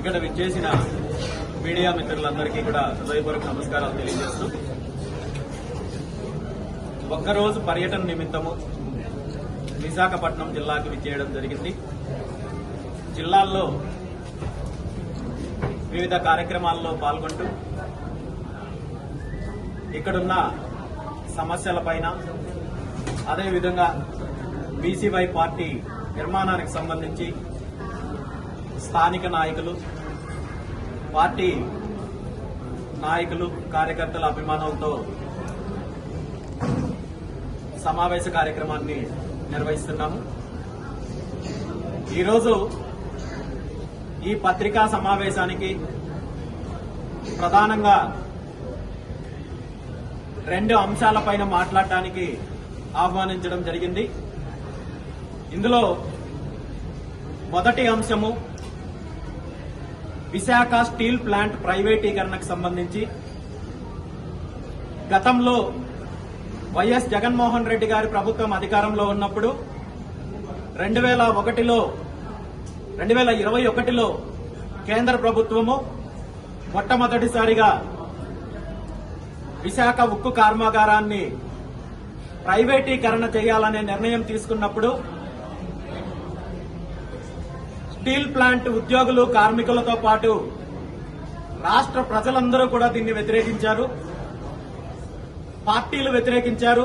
ఇక్కడ విచ్చేసిన మీడియా మిత్రులందరికీ కూడా హృదయపూర్వక నమస్కారాలు తెలియజేస్తూ ఒక్కరోజు పర్యటన నిమిత్తము విశాఖపట్నం జిల్లాకి విచ్చేయడం జరిగింది. జిల్లాల్లో వివిధ కార్యక్రమాల్లో పాల్గొంటూ ఇక్కడున్న సమస్యలపైన అదేవిధంగా బీసీవై పార్టీ నిర్మాణానికి సంబంధించి స్థానిక నాయకులు పార్టీ నాయకులు కార్యకర్తల అభిమానంతో సమావేశ కార్యక్రమాన్ని నిర్వహిస్తున్నాము. ఈరోజు ఈ పత్రికా సమావేశానికి ప్రధానంగా రెండు అంశాలపైన మాట్లాడటానికి ఆహ్వానించడం జరిగింది. ఇందులో మొదటి అంశము విశాఖ స్టీల్ ప్లాంట్ ప్రైవేటీకరణకు సంబంధించి గతంలో వైఎస్ జగన్మోహన్ రెడ్డి గారి ప్రభుత్వం అధికారంలో ఉన్నప్పుడు రెండు వేల ఒకటిలో రెండు వేల ఇరవై ఒకటిలో కేంద్ర ప్రభుత్వము మొట్టమొదటిసారిగా విశాఖ ఉక్కు కర్మాగారాన్ని ప్రైవేటీకరణ చేయాలనే నిర్ణయం తీసుకున్నప్పుడు స్టీల్ ప్లాంట్ ఉద్యోగులు కార్మికులతో పాటు రాష్ట్ర ప్రజలందరూ కూడా దీన్ని వ్యతిరేకించారు. పార్టీలు వ్యతిరేకించారు.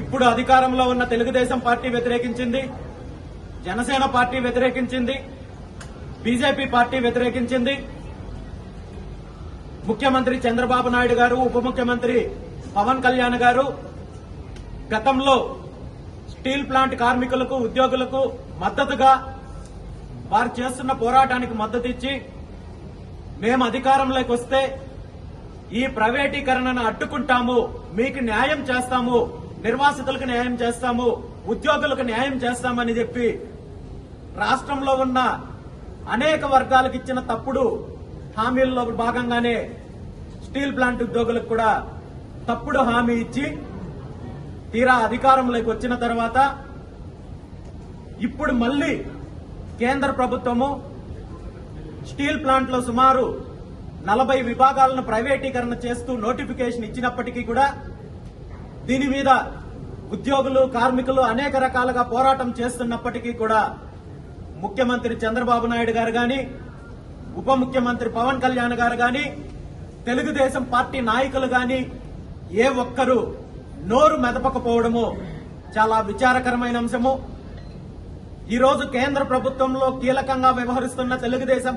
ఇప్పుడు అధికారంలో ఉన్న తెలుగుదేశం పార్టీ వ్యతిరేకించింది. జనసేన పార్టీ వ్యతిరేకించింది. బీజేపీ పార్టీ వ్యతిరేకించింది. ముఖ్యమంత్రి చంద్రబాబు నాయుడు గారు ఉప ముఖ్యమంత్రి పవన్ కళ్యాణ్ గారు గతంలో స్టీల్ ప్లాంట్ కార్మికులకు ఉద్యోగులకు మద్దతుగా వారు చేస్తున్న పోరాటానికి మద్దతు ఇచ్చి మేము అధికారంలోకి వస్తే ఈ ప్రైవేటీకరణను అడ్డుకుంటాము మీకు న్యాయం చేస్తాము నిర్వాసితులకు న్యాయం చేస్తాము ఉద్యోగులకు న్యాయం చేస్తామని చెప్పి రాష్ట్రంలో ఉన్న అనేక వర్గాలకు ఇచ్చిన తప్పుడు హామీల్లో భాగంగానే స్టీల్ ప్లాంట్ ఉద్యోగులకు కూడా తప్పుడు హామీ ఇచ్చి తీరా అధికారంలోకి వచ్చిన తర్వాత ఇప్పుడు మళ్ళీ కేంద్ర ప్రభుత్వము స్టీల్ ప్లాంట్లో సుమారు నలభై విభాగాలను ప్రైవేటీకరణ చేస్తూ నోటిఫికేషన్ ఇచ్చినప్పటికీ కూడా దీని మీద ఉద్యోగులు కార్మికులు అనేక రకాలుగా పోరాటం చేస్తున్నప్పటికీ కూడా ముఖ్యమంత్రి చంద్రబాబు నాయుడు గారు కానీ ఉప ముఖ్యమంత్రి పవన్ కళ్యాణ్ గారు కానీ తెలుగుదేశం పార్టీ నాయకులు కానీ ఏ ఒక్కరూ నోరు మెదపకపోవడము చాలా విచారకరమైన అంశము. ఈ రోజు కేంద్ర ప్రభుత్వంలో కీలకంగా వ్యవహరిస్తున్న తెలుగుదేశం